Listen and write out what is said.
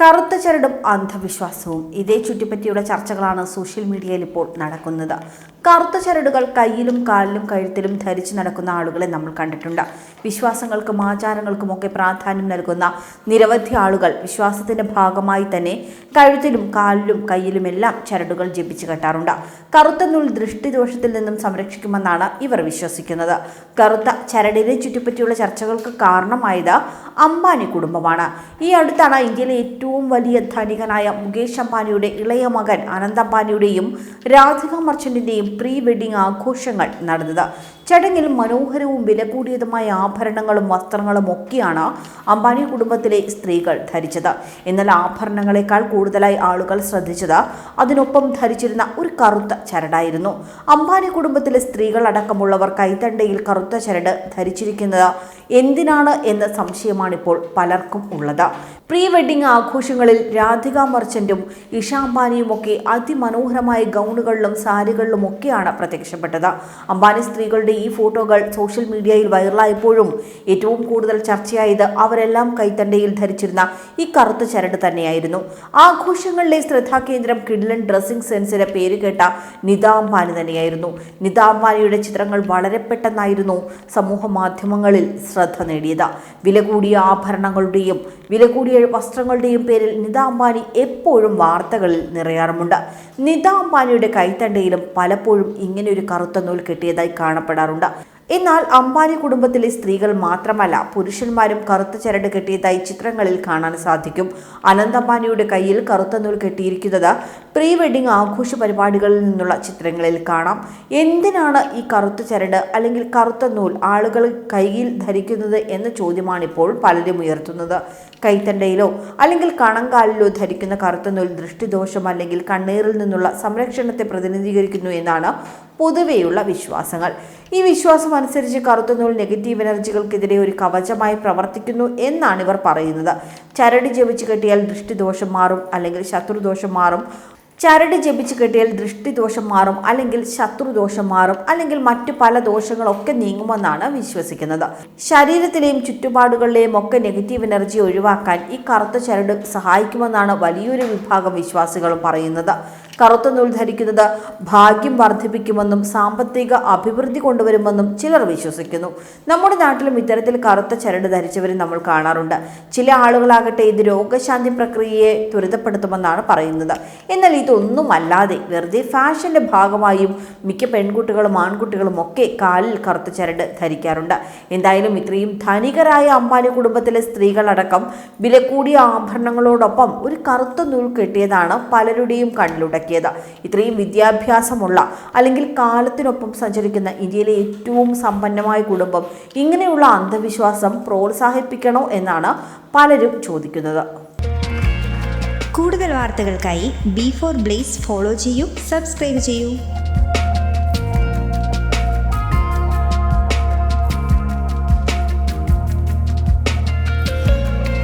കറുത്ത ചരടും അന്ധവിശ്വാസവും. ഇതേ ചുറ്റിപ്പറ്റിയുള്ള ചർച്ചകളാണ് സോഷ്യൽ മീഡിയയിൽ ഇപ്പോൾ നടക്കുന്നത്. കറുത്ത ചരടുകൾ കയ്യിലും കാലിലും കഴുത്തിലും ധരിച്ചു നടക്കുന്ന ആളുകളെ നമ്മൾ കണ്ടിട്ടുണ്ട്. വിശ്വാസങ്ങൾക്കും ആചാരങ്ങൾക്കും ഒക്കെ പ്രാധാന്യം നൽകുന്ന നിരവധി ആളുകൾ വിശ്വാസത്തിന്റെ ഭാഗമായി തന്നെ കഴുത്തിലും കാലിലും കയ്യിലുമെല്ലാം ചരടുകൾ ജപിച്ചു കെട്ടാറുണ്ട്. കറുത്ത നൂൽ ദൃഷ്ടിദോഷത്തിൽ നിന്നും സംരക്ഷിക്കുമെന്നാണ് ഇവർ വിശ്വസിക്കുന്നത്. കറുത്ത ചരടിനെ ചുറ്റിപ്പറ്റിയുള്ള ചർച്ചകൾക്ക് കാരണമായത് അംബാനി കുടുംബമാണ്. ഈ അടുത്താണ് ഇന്ത്യയിലെ ഏറ്റവും വലിയ ധനികനായ മുകേഷ് അംബാനിയുടെ ഇളയ മകൻ അനന്ത് അംബാനിയുടെയും രാധിക മർച്ചന്റിന്റെയും പ്രീ വെഡിംഗ് ആഘോഷങ്ങൾ നടന്നത്. ചടങ്ങിൽ മനോഹരവും വില കൂടിയതുമായ ആഭരണങ്ങളും വസ്ത്രങ്ങളും ഒക്കെയാണ് അംബാനി കുടുംബത്തിലെ സ്ത്രീകൾ ധരിച്ചത്. എന്നാൽ ആഭരണങ്ങളെക്കാൾ കൂടുതലായി ആളുകൾ ശ്രദ്ധിച്ചത് അതിനൊപ്പം ധരിച്ചിരുന്ന ഒരു കറുത്ത ചരടായിരുന്നു. അംബാനി കുടുംബത്തിലെ സ്ത്രീകൾ അടക്കമുള്ളവർ കൈത്തണ്ടയിൽ കറുത്ത ചരട് ധരിച്ചിരിക്കുന്നത് എന്തിനാണ് എന്ന സംശയമാണ് ഇപ്പോൾ പലർക്കും ഉള്ളത്. പ്രീ വെഡിംഗ് ആഘോഷങ്ങളിൽ രാധിക മർച്ചന്റും ഇഷ അംബാനിയും ഒക്കെ അതിമനോഹരമായ ഗൗണുകളിലും സാരികളിലും ഒക്കെയാണ് പ്രത്യക്ഷപ്പെട്ടത്. അംബാനി സ്ത്രീകളുടെ ഈ ഫോട്ടോകൾ സോഷ്യൽ മീഡിയയിൽ വൈറലായപ്പോഴും ഏറ്റവും കൂടുതൽ ചർച്ചയായത് അവരെല്ലാം കൈത്തണ്ടയിൽ ധരിച്ചിരുന്ന ഈ കറുത്ത ചരട് തന്നെയായിരുന്നു. ആഘോഷങ്ങളിലെ ശ്രദ്ധാകേന്ദ്രം കിഡ്ലൻ ഡ്രസ്സിംഗ് സെൻസിന് പേര് കേട്ട നിത അംബാനി തന്നെയായിരുന്നു. നിത അംബാനിയുടെ ചിത്രങ്ങൾ വളരെ പെട്ടെന്നായിരുന്നു സമൂഹ മാധ്യമങ്ങളിൽ ശ്രദ്ധ നേടിയത്. വില കൂടിയ ആഭരണങ്ങളുടെയും വില കൂടിയ വസ്ത്രങ്ങളുടെയും പേരിൽ നിത അംബാനി എപ്പോഴും വാർത്തകളിൽ നിറയാറുമുണ്ട്. നിത അംബാനിയുടെ കൈത്തണ്ടയിലും പലപ്പോഴും ഇങ്ങനെ ഒരു കറുത്ത നൂൽ കെട്ടിയതായി കാണപ്പെടാറുണ്ട്. എന്നാൽ അംബാനി കുടുംബത്തിലെ സ്ത്രീകൾ മാത്രമല്ല പുരുഷന്മാരും കറുത്ത ചരട് കെട്ടിയതായി ചിത്രങ്ങളിൽ കാണാൻ സാധിക്കും. അനന്ത് അംബാനിയുടെ കയ്യിൽ കറുത്ത നൂൽ കെട്ടിയിരിക്കുന്നത് പ്രീ വെഡിങ് ആഘോഷ പരിപാടികളിൽ നിന്നുള്ള ചിത്രങ്ങളിൽ കാണാം. എന്തിനാണ് ഈ കറുത്ത ചരട് അല്ലെങ്കിൽ കറുത്ത നൂൽ ആളുകൾ കയ്യിൽ ധരിക്കുന്നത് എന്ന ചോദ്യമാണ് ഇപ്പോൾ പലരും ഉയർത്തുന്നത്. കൈത്തണ്ടയിലോ അല്ലെങ്കിൽ കണങ്കാലിലോ ധരിക്കുന്ന കറുത്ത നൂൽ ദൃഷ്ടിദോഷം അല്ലെങ്കിൽ കണ്ണീറിൽ നിന്നുള്ള സംരക്ഷണത്തെ പ്രതിനിധീകരിക്കുന്നു എന്നാണ് പൊതുവെയുള്ള വിശ്വാസങ്ങൾ. ഈ വിശ്വാസം അനുസരിച്ച് കറുത്ത നൂൽ നെഗറ്റീവ് എനർജികൾക്കെതിരെ ഒരു കവചമായി പ്രവർത്തിക്കുന്നു എന്നാണ് ഇവർ പറയുന്നത്. ചരടി ജപിച്ച് കെട്ടിയാൽ ദൃഷ്ടിദോഷം മാറും അല്ലെങ്കിൽ ശത്രുദോഷം മാറും. ചരട് ജപിച്ച് കെട്ടിയാൽ ദൃഷ്ടിദോഷം മാറും അല്ലെങ്കിൽ ശത്രുദോഷം മാറും അല്ലെങ്കിൽ മറ്റു പല ദോഷങ്ങളൊക്കെ നീങ്ങുമെന്നാണ് വിശ്വസിക്കുന്നത്. ശരീരത്തിലെയും ചുറ്റുപാടുകളിലെയും ഒക്കെ നെഗറ്റീവ് എനർജി ഒഴിവാക്കാൻ ഈ കറുത്ത ചരട് സഹായിക്കുമെന്നാണ് വലിയൊരു വിഭാഗം വിശ്വാസികളും പറയുന്നത്. കറുത്ത നൂൽ ധരിക്കുന്നത് ഭാഗ്യം വർദ്ധിപ്പിക്കുമെന്നും സാമ്പത്തിക അഭിവൃദ്ധി കൊണ്ടുവരുമെന്നും ചിലർ വിശ്വസിക്കുന്നു. നമ്മുടെ നാട്ടിലും ഇത്തരത്തിൽ കറുത്ത ചരട് ധരിച്ചവരെ നമ്മൾ കാണാറുണ്ട്. ചില ആളുകളാകട്ടെ ഇത് രോഗശാന്തി പ്രക്രിയയെ ത്വരിതപ്പെടുത്തുമെന്നാണ് പറയുന്നത്. എന്നാൽ ഇതൊന്നും അല്ലാതെ വെറുതെ ഫാഷന്റെ ഭാഗമായും മിക്ക പെൺകുട്ടികളും ആൺകുട്ടികളും ഒക്കെ കാലിൽ കറുത്ത ചരട് ധരിക്കാറുണ്ട്. എന്തായാലും ഇത്രയും ധനികരായ അമ്പാനി കുടുംബത്തിലെ സ്ത്രീകളടക്കം വില കൂടിയ ആഭരണങ്ങളോടൊപ്പം ഒരു കറുത്ത നൂൽ കെട്ടിയതാണ് പലരുടെയും കണ്ണിലുടക്കിയത് ഇത്രയും വിദ്യാഭ്യാസമുള്ള അല്ലെങ്കിൽ കാലത്തിനൊപ്പം സഞ്ചരിക്കുന്ന ഇന്ത്യയിലെ ഏറ്റവും സമ്പന്നമായ കുടുംബം ഇങ്ങനെയുള്ള അന്ധവിശ്വാസം പ്രോത്സാഹിപ്പിക്കണോ എന്നാണ് പലരും ചോദിക്കുന്നത്. കൂടുതൽ വാർത്തകൾക്കായി ബി ഫോർ ബ്ലേസ് ഫോളോ ചെയ്യൂ സബ്സ്ക്രൈബ് ചെയ്യൂ.